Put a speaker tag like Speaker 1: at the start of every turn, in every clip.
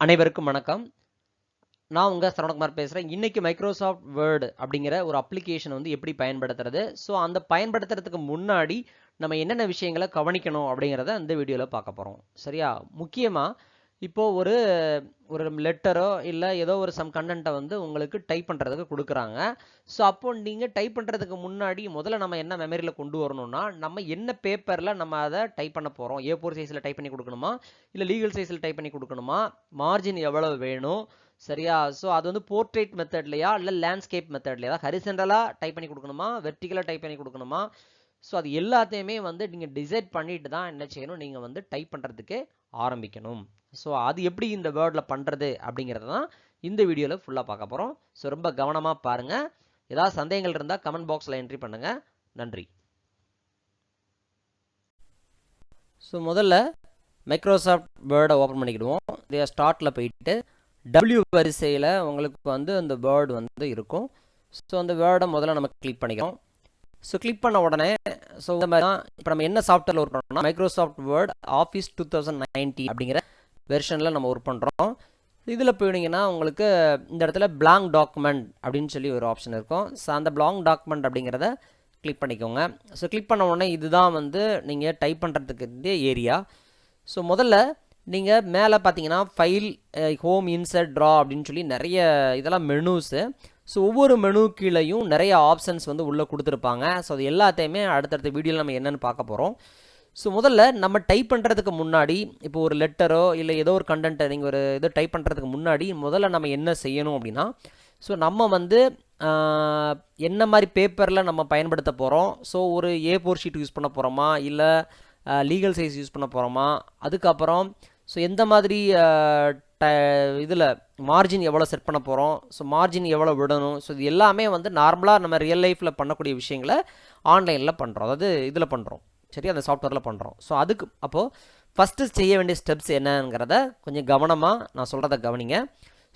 Speaker 1: அனைவருக்கும் வணக்கம். நான் உங்கள் சரவணகுமார் பேசுகிறேன் இன்றைக்கி மைக்ரோசாஃப்ட் வேர்டு அப்படிங்கிற ஒரு அப்ளிகேஷன் வந்து எப்படி பயன்படுத்துறது? ஸோ அந்த பயன்படுத்துறதுக்கு முன்னாடி நம்ம என்னென்ன விஷயங்களை கவனிக்கணும் அப்படிங்கிறத அந்த வீடியோவில் பார்க்க போகிறோம் சரியா? முக்கியமாக இப்போது ஒரு ஒரு லெட்டரோ இல்லை ஏதோ ஒரு சம் கண்டென்ட்டை வந்து உங்களுக்கு டைப் பண்ணுறதுக்கு கொடுக்குறாங்க. ஸோ அப்போது நீங்கள் டைப் பண்ணுறதுக்கு முன்னாடி முதல்ல நம்ம என்ன மெமரியில் கொண்டு வரணும்னா நம்ம என்ன பேப்பரில் நம்ம அதை டைப் பண்ண போகிறோம் ஏ ஃபோர் சைஸில் டைப் பண்ணி கொடுக்கணுமா? இல்லை லீகல் சைஸில் டைப் பண்ணி கொடுக்கணுமா? மார்ஜின் எவ்வளவு வேணும்? சரியா? ஸோ அது வந்து போர்ட்ரேட் மெத்தட்லையா இல்லை லேண்ட்ஸ்கேப் மெத்தட்லையா ஹரிசென்டலாக டைப் பண்ணி கொடுக்கணுமா? வெர்டிகலாக டைப் பண்ணி கொடுக்கணுமா? ஸோ அது எல்லாத்தையுமே வந்து நீங்கள் டிசைட் பண்ணிட்டு தான் என்ன செய்யணும்? நீங்கள் வந்து டைப் பண்ணுறதுக்கு ஆரம்பிக்கணும். ஸோ அது எப்படி இந்த வேர்டில் பண்ணுறது அப்படிங்கிறது தான் இந்த வீடியோவில் ஃபுல்லாக பார்க்க போகிறோம் ஸோ ரொம்ப கவனமாக பாருங்கள் ஏதாவது சந்தேகங்கள் இருந்தால் கமெண்ட் பாக்ஸில் என்ட்ரி பண்ணுங்கள் நன்றி. ஸோ முதல்ல மைக்ரோசாஃப்ட் வேர்டை ஓப்பன் பண்ணிக்கிடுவோம். இதே ஸ்டார்ட்டில் போயிட்டு டபிள்யூ வரிசையில் உங்களுக்கு வந்து அந்த வேர்டு வந்து இருக்கும். ஸோ அந்த வேர்டை முதல்ல நம்ம கிளிக் பண்ணிக்கிறோம். ஸோ கிளிக் பண்ண உடனே ஸோ இந்த மாதிரி தான் இப்போ நம்ம என்ன சாஃப்ட்வேர் ஒர்க் பண்ணோம்னா Microsoft Word Office two thousand ninety அப்படிங்கிற வெர்ஷனில் நம்ம ஒர்க் பண்ணுறோம் இதில் போயிட்டீங்கன்னா உங்களுக்கு இந்த இடத்துல பிளாங்க் டாக்குமெண்ட் அப்படின்னு சொல்லி ஒரு ஆப்ஷன் இருக்கும். ஸோ அந்த பிளாங்க் டாக்குமெண்ட் அப்படிங்கிறத கிளிக் பண்ணிக்கோங்க. ஸோ கிளிக் பண்ண உடனே இதுதான் வந்து நீங்கள் டைப் பண்ணுறதுக்கு இந்த ஏரியா ஸோ முதல்ல நீங்கள் மேலே பார்த்தீங்கன்னா ஃபைல் ஹோம் இன்சர்ட் ட்ரா அப்படின்னு சொல்லி நிறைய இதெல்லாம் மெனூஸு ஸோ ஒவ்வொரு மெனு கீழேயும் நிறைய ஆப்ஷன்ஸ் வந்து உள்ளே கொடுத்துருப்பாங்க. ஸோ அது எல்லாத்தையுமே அடுத்தடுத்த வீடியோவில் நம்ம என்னென்னு பார்க்க போகிறோம் ஸோ முதல்ல நம்ம டைப் பண்ணுறதுக்கு முன்னாடி இப்போ ஒரு லெட்டரோ இல்லை ஏதோ ஒரு கண்டென்ட்டை நீங்கள் ஒரு இதை டைப் பண்ணுறதுக்கு முன்னாடி முதல்ல நம்ம என்ன செய்யணும் அப்படின்னா ஸோ நம்ம வந்து என்ன மாதிரி பேப்பரில் நம்ம பயன்படுத்த போகிறோம் ஸோ ஒரு ஏ ஃபோர் ஷீட் யூஸ் பண்ண போகிறோமா இல்லை லீகல் சைஸ் யூஸ் பண்ண போகிறோமா அதுக்கப்புறம் ஸோ எந்த மாதிரி ட இதில் மார்ஜின் எவ்வளோ செட் பண்ண போகிறோம் ஸோ மார்ஜின் எவ்வளோ விடணும்? ஸோ இது எல்லாமே வந்து நார்மலாக நம்ம ரியல் லைஃப்பில் பண்ணக்கூடிய விஷயங்களை ஆன்லைனில் பண்ணுறோம் அதாவது இதில் பண்ணுறோம் சரி அந்த சாஃப்ட்வேரில் பண்ணுறோம் ஸோ அதுக்கு அப்போது ஃபஸ்ட்டு செய்ய வேண்டிய ஸ்டெப்ஸ் என்னங்கிறத கொஞ்சம் கவனமாக நான் சொல்கிறத கவனிங்க.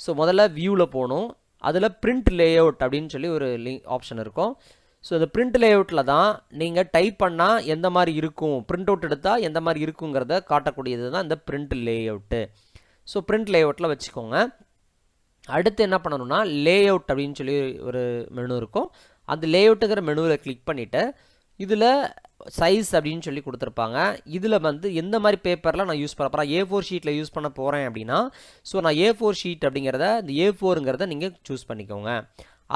Speaker 1: ஸோ முதல்ல வியூவில் போகணும். அதில் பிரிண்ட் லேஅவுட் அப்படின்னு சொல்லி ஒரு லிங்க் ஆப்ஷன் இருக்கும். ஸோ இந்த பிரிண்ட் லேஅவுட்டில் தான் நீங்கள் டைப் பண்ணால் எந்த மாதிரி இருக்கும்? பிரிண்ட் அவுட் எடுத்தால் எந்த மாதிரி இருக்குங்கிறத காட்டக்கூடியது தான் இந்த பிரிண்ட் லேஅவுட்டு ஸோ பிரிண்ட் லேஅவுட்டில் வச்சுக்கோங்க. அடுத்து என்ன பண்ணணும்னா லே அவுட் அப்படின்னு சொல்லி ஒரு மெனு இருக்கும். அந்த லே அவுட்டுங்கிற மெனுவில் கிளிக் பண்ணிவிட்டு இதில் சைஸ் அப்படின்னு சொல்லி கொடுத்துருப்பாங்க. இதில் வந்து எந்த மாதிரி பேப்பரில் நான் யூஸ் பண்ண போகிறேன் ஏ ஃபோர் ஷீட்டில் யூஸ் பண்ண போகிறேன் அப்படின்னா ஸோ நான் ஏ ஃபோர் ஷீட் அப்படிங்கிறத இந்த ஏ ஃபோருங்கிறத நீங்கள் சூஸ் பண்ணிக்கோங்க.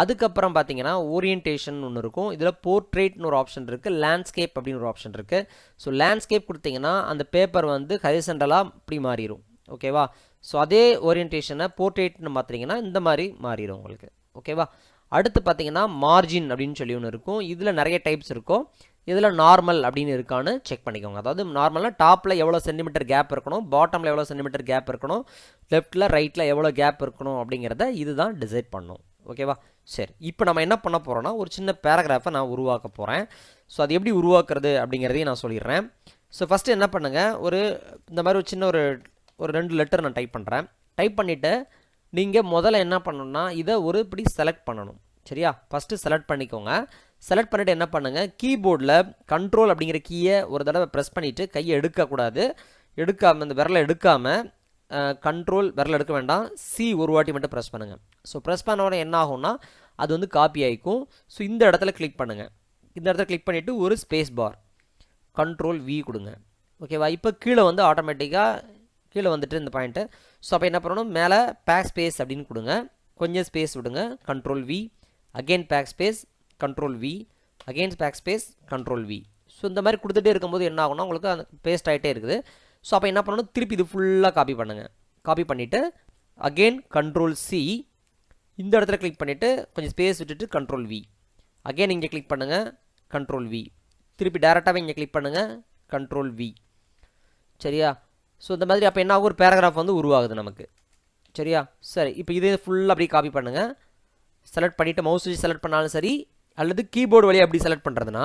Speaker 1: அதுக்கப்புறம் பார்த்தீங்கன்னா ஓரியன்டேஷன் ஒன்று இருக்கும். இதில் போர்ட்ரேட்னு ஒரு ஆப்ஷன் இருக்குது லேண்ட்ஸ்கேப் அப்படின்னு ஒரு ஆப்ஷன் இருக்குது ஸோ லேண்ட்ஸ்கேப் கொடுத்தீங்கன்னா அந்த பேப்பர் வந்து ஹரிசண்டலாக இப்படி மாறிடும் ஓகேவா ஸோ அதே ஓரியன்டேஷனை போர்ட்ரேட்னு மாற்றுறீங்கன்னா இந்த மாதிரி மாறிடும் உங்களுக்கு. ஓகேவா அடுத்து பார்த்தீங்கன்னா மார்ஜின் அப்படின்னு சொல்லி ஒன்று இருக்கும். இதில் நிறைய டைப்ஸ் இருக்கும். இதில் நார்மல் அப்படின்னு இருக்கான்னு செக் பண்ணிக்கோங்க. அதாவது நார்மலாக டாப்பில் எவ்வளோ சென்டிமீட்டர் கேப் இருக்கணும் பாட்டமில் எவ்வளோ சென்டிமீட்டர் கேப் இருக்கணும் லெஃப்ட்டில் ரைட்டில் எவ்வளோ கேப் இருக்கணும் அப்படிங்கிறத இதுதான் டிசைட் பண்ணும். ஓகேவா சரி. இப்போ நம்ம என்ன பண்ண போகிறோன்னா ஒரு சின்ன பேராகிராஃபை நான் உருவாக்க போகிறேன் ஸோ அது எப்படி உருவாக்குறது அப்படிங்கிறதையும் நான் சொல்லிடுறேன். ஸோ ஃபஸ்ட்டு என்ன பண்ணுங்கள் ஒரு இந்த மாதிரி ஒரு சின்ன ஒரு ஒரு ரெண்டு லெட்டர் நான் டைப் பண்ணுறேன் டைப் பண்ணிவிட்டு நீங்கள் முதல்ல என்ன பண்ணணும்னா இதை ஒரு இப்படி செலக்ட் பண்ணணும். சரியா? ஃபஸ்ட்டு செலக்ட் பண்ணிக்கோங்க. செலக்ட் பண்ணிவிட்டு என்ன பண்ணுங்கள் கீபோர்டில் கண்ட்ரோல் அப்படிங்கிற கீயை ஒரு தடவை ப்ரெஸ் பண்ணிவிட்டு கையை எடுக்கக்கூடாது எடுக்காமல் இந்த விரலை எடுக்காமல் கண்ட்ரோல் விரல் எடுக்க வேண்டாம். சி ஒரு வாட்டி மட்டும் ப்ரெஸ் பண்ணுங்கள் ஸோ ப்ரெஸ் பண்ண உடனே என்ன ஆகும்னா அது வந்து காப்பி ஆகிக்கும் ஸோ இந்த இடத்துல கிளிக் பண்ணுங்கள் இந்த இடத்துல கிளிக் பண்ணிவிட்டு ஒரு ஸ்பேஸ் பார் கண்ட்ரோல் வி கொடுங்க. ஓகேவா இப்போ கீழே வந்து ஆட்டோமேட்டிக்காக கீழே வந்துட்டு இந்த பாயிண்ட்டு ஸோ அப்போ என்ன பண்ணணும்? மேலே பேக் ஸ்பேஸ் அப்படின்னு கொடுங்க. கொஞ்சம் ஸ்பேஸ் விடுங்க. Control V again back space control V again back space control V so இந்த மாதிரி கொடுத்துட்டே இருக்கும்போது என்ன ஆகும்னா உங்களுக்கு அந்த பேஸ்ட் ஆகிட்டே இருக்குது. ஸோ அப்போ என்ன பண்ணணும்? திருப்பி இது ஃபுல்லாக காப்பி பண்ணுங்கள் காப்பி பண்ணிவிட்டு அகெயின் கண்ட்ரோல் சி இந்த இடத்துல கிளிக் பண்ணிவிட்டு கொஞ்சம் ஸ்பேஸ் விட்டுட்டு கண்ட்ரோல் வி அகெயின் இங்கே கிளிக் பண்ணுங்கள் கண்ட்ரோல் வி திருப்பி டேரெக்டாகவே இங்கே கிளிக் பண்ணுங்கள் கண்ட்ரோல் வி சரியா? ஸோ இந்த மாதிரி அப்போ என்ன ஆகும் ஒரு பேராகிராஃப் வந்து உருவாகுது நமக்கு. சரியா? சரி இப்போ இதே ஃபுல்லாக அப்படியே காப்பி பண்ணுங்கள் செலக்ட் பண்ணிவிட்டு மவுஸ் வச்சு செலக்ட் பண்ணாலும் சரி அல்லது கீபோர்டு வழியாக அப்படி செலக்ட் பண்ணுறதுனா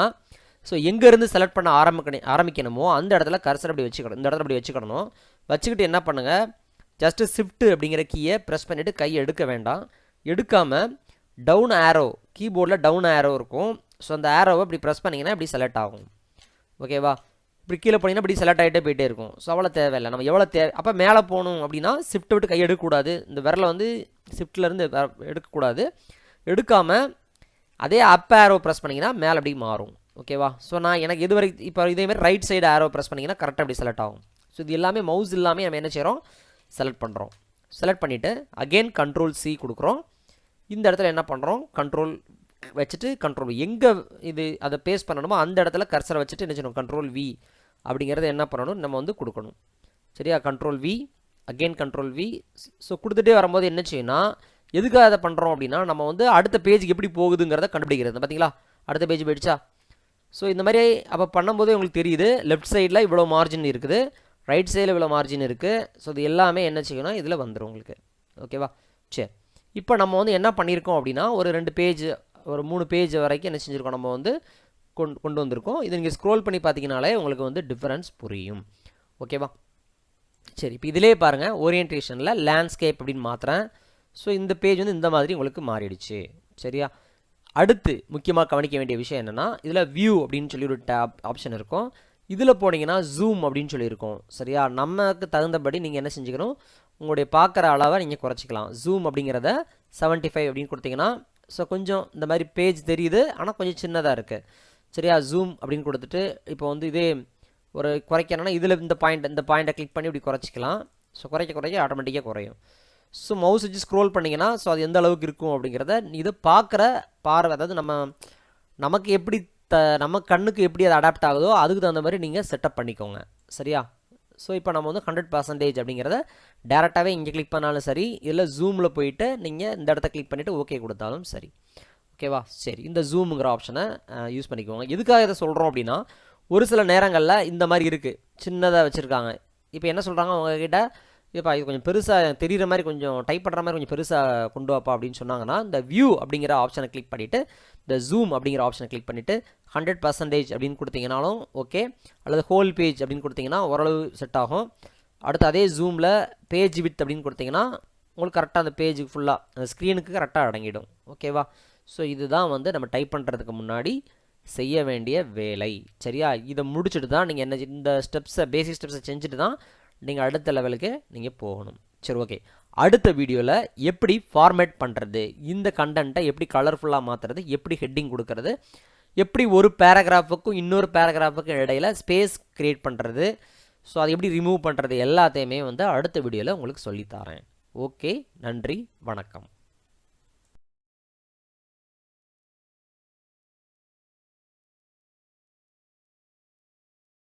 Speaker 1: ஸோ எங்கேருந்து செலக்ட் பண்ண ஆரம்பிக்கணும் ஆரம்பிக்கணுமோ அந்த இடத்துல கர்சர் அப்படி வச்சுக்கணும் இந்த இடத்துல அப்படி வச்சுக்கணும். வச்சுக்கிட்டு என்ன பண்ணுங்கள் ஜஸ்ட்டு ஷிஃப்ட்டு அப்படிங்கிற கீயை ப்ரெஸ் பண்ணிவிட்டு கையை எடுக்க வேண்டாம். எடுக்காமல் டவுன் ஆரோ கீபோர்டில் டவுன் ஆரோ இருக்கும். ஸோ அந்த ஆரோவை இப்படி ப்ரெஸ் பண்ணிங்கன்னா இப்படி செலக்ட் ஆகும். ஓகேவா இப்படி கீழே போனீங்கன்னா இப்படி செலக்ட் ஆகிட்டே போயிட்டே இருக்கும். ஸோ அவ்வளோ தேவையில்லை. நம்ம எவ்வளோ தேவை அப்போ மேலே போகணும் அப்படின்னா ஷிஃப்ட்டை விட்டு கை எடுக்கக்கூடாது. இந்த விரலை வந்து ஷிஃப்ட்லேருந்து எடுக்கக்கூடாது. எடுக்காமல் அதே அப் ஆரோ ப்ரெஸ் பண்ணிங்கன்னா மேலே அப்படி மாறும். ஓகேவா ஸோ நான் எனக்கு இது வரைக்கும் இப்போ இதேமாதிரி ரைட் சைடு ஆரோ ப்ரெஸ் பண்ணிங்கன்னா கரெக்டாக அப்படி செலக்ட் ஆகும். ஸோ இது எல்லாமே மவுஸ் இல்லாமல் நம்ம என்ன செய்கிறோம் செலக்ட் பண்ணுறோம் செலக்ட் பண்ணிவிட்டு அகெயின் கண்ட்ரோல் சி கொடுக்குறோம். இந்த இடத்துல என்ன பண்ணுறோம் கண்ட்ரோல் வச்சுட்டு கண்ட்ரோல் எங்கே இது அதை பேஸ் பண்ணணுமோ அந்த இடத்துல கர்சரை வச்சுட்டு என்ன செய்யணும்? கண்ட்ரோல் வி அப்படிங்கிறத என்ன பண்ணணும்? நம்ம வந்து கொடுக்கணும். சரியா? Control V again control V so கொடுத்துட்டே வரும்போது என்ன செய்யணும்னா எதுக்காக அதை பண்ணுறோம் அப்படின்னா நம்ம வந்து அடுத்த பேஜுக்கு எப்படி போகுதுங்கிறத கண்டுபிடிக்கிறது. பார்த்தீங்களா அடுத்த பேஜ் போயிடுச்சா? ஸோ இந்த மாதிரி அப்போ பண்ணும்போது உங்களுக்கு தெரியுது லெஃப்ட் சைடில் இவ்வளோ மார்ஜின் இருக்குது ரைட் சைடில் இவ்வளோ மார்ஜின் இருக்குது ஸோ இது எல்லாமே என்ன செய்யணும் இதில் வந்துடும் உங்களுக்கு. ஓகேவா சரி. இப்போ நம்ம வந்து என்ன பண்ணியிருக்கோம் அப்படின்னா ஒரு ரெண்டு பேஜ் ஒரு மூணு பேஜ் வரைக்கும் என்ன செஞ்சுருக்கோம்? நம்ம வந்து கொண்டு கொண்டு வந்திருக்கோம். இதை நீங்கள் ஸ்க்ரோல் பண்ணி பார்த்தீங்கனாலே உங்களுக்கு வந்து டிஃப்ரென்ஸ் புரியும். ஓகேவா சரி இப்போ இதிலே பாருங்கள் ஓரியன்டேஷனில் லேண்ட்ஸ்கேப் அப்படின்னு மாற்றுறேன் ஸோ இந்த பேஜ் வந்து இந்த மாதிரி உங்களுக்கு மாறிடுச்சு. சரியா? அடுத்து முக்கியமாக கவனிக்க வேண்டிய விஷயம் என்னென்னா இதில் வியூ அப்படின்னு சொல்லி ஒரு டேப் ஆப்ஷன் இருக்கும். இதில் போனீங்கன்னா ஜூம் அப்படின்னு சொல்லியிருக்கோம். சரியா? நமக்கு தகுந்தபடி நீங்கள் என்ன செஞ்சுக்கணும்? உங்களுடைய பார்க்குற அளவை நீங்கள் குறைச்சிக்கலாம். ஜூம் அப்படிங்கிறத செவன்ட்டி ஃபைவ் அப்படின்னு கொடுத்தீங்கன்னா ஸோ கொஞ்சம் இந்த மாதிரி பேஜ் தெரியுது. ஆனால் கொஞ்சம் சின்னதாக இருக்குது சரியா? ஜூம் அப்படின்னு கொடுத்துட்டு இப்போ வந்து இதே ஒரு குறைக்கணும்னா இதில் இந்த பாயிண்ட் இந்த பாயிண்ட்டை கிளிக் பண்ணி இப்படி குறைச்சிக்கலாம். ஸோ குறைக்க குறைக்க ஆட்டோமேட்டிக்காக குறையும். ஸோ மவுஸ் வச்சு ஸ்க்ரோல் பண்ணிங்கன்னா ஸோ அது எந்த அளவுக்கு இருக்கும் அப்படிங்கிறத இதை பார்க்குற பார்வை அதாவது நம்ம நமக்கு எப்படி த நம்ம கண்ணுக்கு எப்படி அது அடாப்ட் ஆகுதோ அதுக்கு தகுந்த மாதிரி நீங்கள் செட்டப் பண்ணிக்கோங்க. சரியா? ஸோ இப்போ நம்ம வந்து ஹண்ட்ரட் பர்சன்டேஜ் அப்படிங்கிறத டேரெக்டாகவே இங்கே கிளிக் பண்ணாலும் சரி இல்லை ஜூமில் போயிட்டு நீங்கள் இந்த இடத்த கிளிக் பண்ணிவிட்டு ஓகே கொடுத்தாலும் சரி. ஓகேவா சரி இந்த ஜூமுங்கிற ஆப்ஷனை யூஸ் பண்ணிக்கோங்க. எதுக்காக இதை சொல்கிறோம் அப்படின்னா ஒரு சில நேரங்களில் இந்த மாதிரி இருக்குது சின்னதாக வச்சுருக்காங்க. இப்போ என்ன சொல்கிறாங்க அவங்கக்கிட்ட இப்போ இது கொஞ்சம் பெருசாக தெரிகிற மாதிரி கொஞ்சம் டைப் பண்ணுற மாதிரி கொஞ்சம் பெருசாக கொண்டு வாப்பா அப்படின்னு சொன்னாங்கன்னா இந்த வியூ அப்படிங்கிற ஆப்ஷனை கிளிக் பண்ணிவிட்டு இந்த ஜூம் அப்படிங்கிற ஆப்ஷனை கிளிக் பண்ணிவிட்டு ஹண்ட்ரட் பர்சன்டேஜ் அப்படின்னு கொடுத்தீங்கனாலும் ஓகே அல்லது ஹோல் பேஜ் அப்படின்னு கொடுத்தீங்கன்னா ஓரளவு செட் ஆகும். அடுத்து அதே ஜூமில் பேஜ் வித் அப்படின்னு கொடுத்தீங்கன்னா உங்களுக்கு கரெக்டாக அந்த பேஜுக்கு ஃபுல்லாக அந்த ஸ்க்ரீனுக்கு கரெக்டாக அடங்கிடும். ஓகேவா ஸோ இதுதான் வந்து நம்ம டைப் பண்ணுறதுக்கு முன்னாடி செய்ய வேண்டிய வேலை. சரியா? இதை முடிச்சுட்டு தான் நீங்கள் என்ன இந்த ஸ்டெப்ஸை பேசிக் ஸ்டெப்ஸை செஞ்சுட்டு தான் நீங்கள் அடுத்த லெவலுக்கு நீங்கள் போகணும். சரி ஓகே அடுத்த வீடியோவில் எப்படி ஃபார்மேட் பண்ணுறது இந்த கண்டென்ட்டை எப்படி கலர்ஃபுல்லாக மாற்றுறது எப்படி ஹெட்டிங் கொடுக்கறது? எப்படி ஒரு பேராகிராஃபுக்கும் இன்னொரு பேராகிராஃபுக்கும் இடையில் ஸ்பேஸ் க்ரியேட் பண்ணுறது ஸோ அதை எப்படி ரிமூவ் பண்ணுறது எல்லாத்தையுமே வந்து அடுத்த வீடியோவில் உங்களுக்கு சொல்லித்தரேன் ஓகே நன்றி. வணக்கம்.